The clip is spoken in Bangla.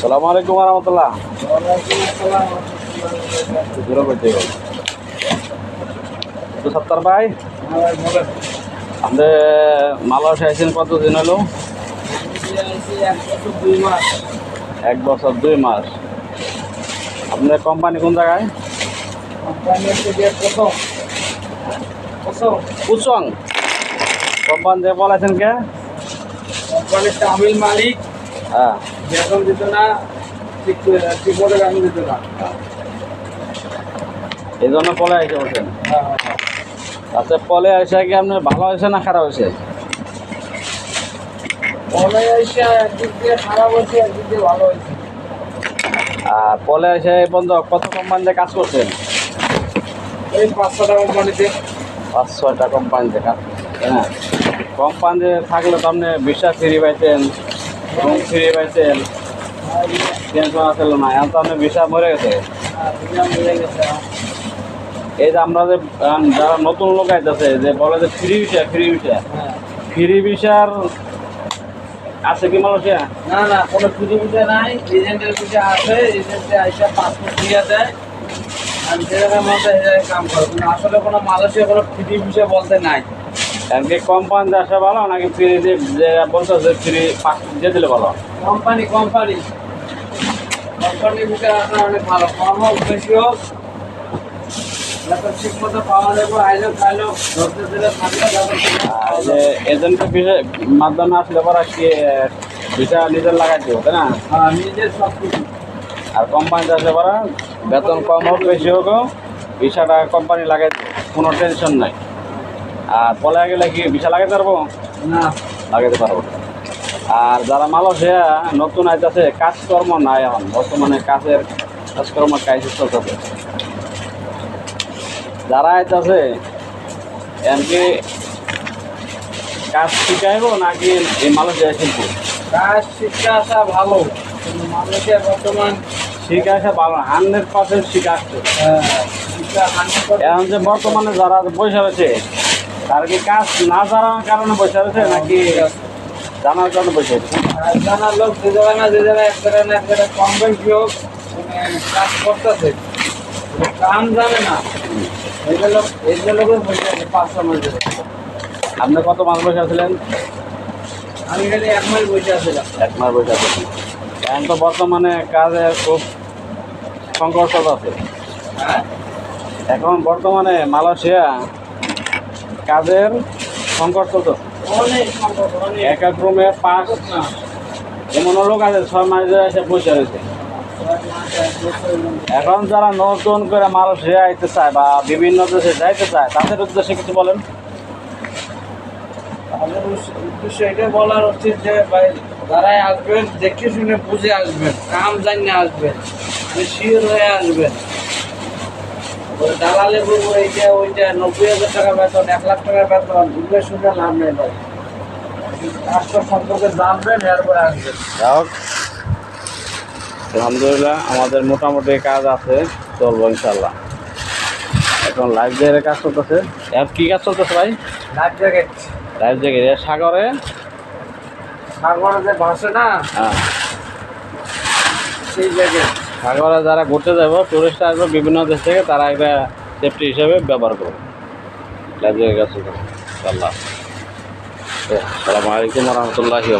সালাম আলাইকুম রহমতুল্লাহ তো সত্তর ভাই আপনি মালয়েশিয়া আইসেন কত দিন হলো? এক বছর দুই মাস। আপনার কোম্পানি কোন জায়গায়? কুচং। কোম্পানি বলেছেন কে? তামিল মালিক। হ্যাঁ। বেতন দিত না ঠিক ঠিক মতো বেতন দিত না। এই জন্য পলে বলছেন আচ্ছা পলে আইসা কি আপনার ভালো হয়েছে না খারাপ হয়েছে পরে এসে একদিক দিয়ে খারাপ হয়েছে একদিক দিয়ে ভালো হয়েছে। আর পলে বন্ধু কত কোম্পানিতে কাজ করছেন? এই টাকা কোম্পানিতে। পাঁচ ছয়টা কোম্পানিতে কাজ করছেন হ্যাঁ। কোম্পানিতে থাকলে তো আপনি বিশ্বাস ফ্রি পাইতেন। রুম ফ্রি এই যে আমরা যে যারা নতুন লোক আইতেছে, যে বলে যে free visa free visa free ভিসার আছে কি মালয়েশিয়া? না না, কোনো ফ্রি ভিসা নাই। এজেন্টের ভিসা আছে, এজেন্টে আইসা পাসপোর্ট দিয়ে দেয়। আমি সেরকম কাম করো আসলে কোনো মালয়েশিয়া কোনো ফ্রি ভিসা বলতে নাই। এমনি কোম্পানিতে আসা ভালো নাকি ফ্রি যে যে ফ্রি দিয়ে দিলে ভালো? কোম্পানি কোম্পানি কোম্পানি ভিসা আসা অনেক ভালো। কম হোক বেশি হোক মাধ্যমে আসলে পরে কি ভিসা নিজের লাগাই দিব তাই না? হ্যাঁ নিজের সব কিছু। আর কোম্পানিতে আসলে পরে বেতন কম হোক বেশি হোক ভিসাটা কোম্পানি লাগাই দিব কোনো টেনশন নাই। আর পলে গেলে কি ভিসা লাগাইতে পারব? না। লাগাইতে পারব। আর যারা মালয়েশিয়া নতুন আইতেছে কাজকর্ম নাই এখন। বর্তমানে কাজের কাজকর্ম কাজ চলতেছে। যারা আইতেছে এমনি কাজ শিখাইব নাকি এই মালয়েশিয়া শিখব? কাজ শিক্ষা আসা ভালো কিন্তু মানুষের বর্তমান শিখে আসে ভালো হান্ড্রেড পার্সেন্ট শিখে আসছে। শিক্ষা এখন যে বর্তমানে যারা বসে রয়েছে তার কি কাজ না জানার কারণে বসে রয়েছে নাকি জানার কারণে বসে রয়েছে? জানার লোক যে জায়গায় না যে জায়গায় এক জায়গায় না এক জায়গায় কম বেশি হোক মানে কাজ করতেছে। কাম জানে না। আছে আপনি কত মাস বসে আছিলেন? আমি খালি এক মাস বসে আছিলাম। এক মাস বসে আছেন। এখন তো বর্তমানে কাজের খুব সংকট আছে। হ্যাঁ? এখন বর্তমানে মালয়েশিয়া কাজের সংকট সম্পদ এক এক রুমে পাঁচ এমন লোক আছে ছয় মাস ধরে এসে বসে রয়েছে এখন যারা নতুন করে মালয়েশিয়া আইতে চায় বা বিভিন্ন দেশে যাইতে চায় তাদের উদ্দেশ্যে কিছু বলেন। উস- উদ্দেশ্য এটা বলার উচিত যে ভাই যারাই আসবেন দেখে শুনে বুঝে আসবেন কাম জানিয়ে আসবেন শিওর হয়ে আসবেন। দালালে বলব এইটা ওইটা নব্বই হাজার টাকা বেতন এক লাখ টাকা বেতন বুঝে শুনে লাভ নেই ভাই। কাজটা সম্পর্কে জানবেন এরপরে আসবেন। যাই হোক আলহামদুলিল্লাহ আমাদের মোটামুটি কাজ আছে চলবো ইনশাল্লাহ এখন লাইফ জায়গায় কাজ চলতেছে। এখন কী কাজ চলতেছে ভাই? লাইফ জ্যাকেট লাইফ জায়গায় সাগরে? সাগরে যে ভাসে না হ্যাঁ। সেই জ্যাকেট সাগরে যারা ঘুরতে যাব টুরিস্ট আসবে, বিভিন্ন দেশ থেকে, তারা এটা সেফটি হিসাবে ব্যবহার করবে। কাজ চলতেছে আসসালামু আলাইকুম রহমতুল্লাহি